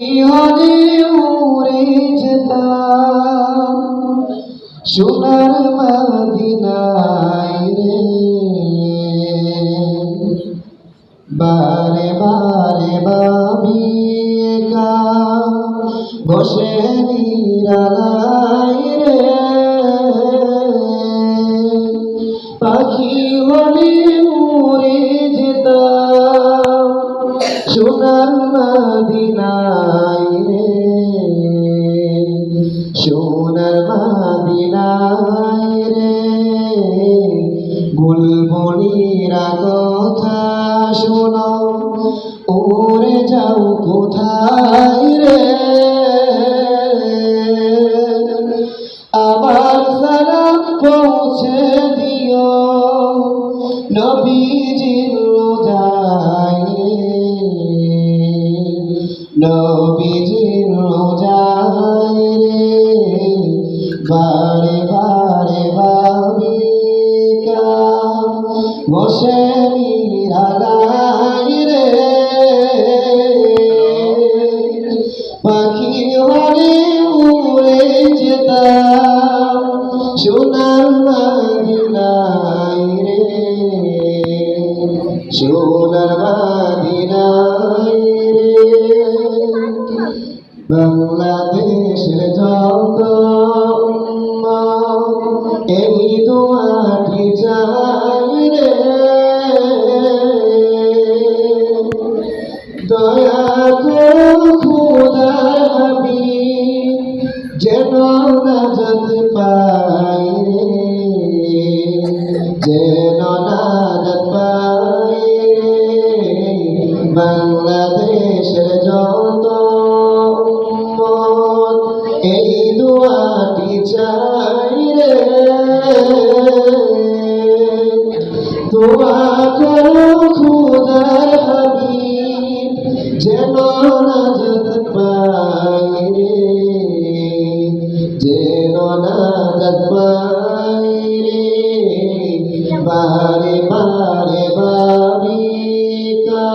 ইহানে উড়ে যেতাম। সোনার মদিনায় রে। বারে বারে বাবি একা বসে নিরালায় রে। পাখি হলে মদিনায় রে সোনার মদিনায় রে বুলবুলিরা কথা শোনো ওরে যাও কোথায় রে? আমার সালাম পৌঁছে দিও, নবীজির নবীজির রোজায় রে, বারে বারে বাবিকা বসে নিরালায় রে, পাখি হরে উড়ে যেতাম। সোনার সোনার মাদিনায় বাংলাদেশের যত এই দোয়াটি চাই রে দয়া হাবিব যেন নাজাত পাই যেন নাজাত পাই বাংলাদেশের যত চাই রে দোয়া করো খুদার হাবিব যেন নাজাত পাই রে যেন নাজাত পাই রে বারে বারে বারিকা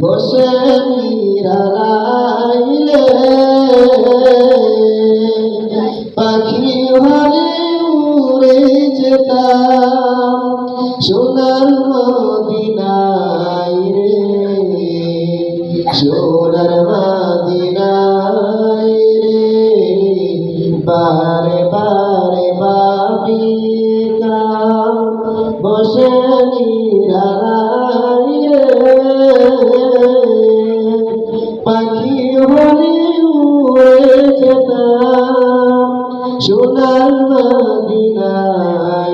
বসে নিরালাইলে পাখি হলে উড়ে যেতাম। সোনার মদিনায় রে, সোনার মদিনায় রে, বারে বারে বাবিকা বসে নিরালায় সোনার মদিনায়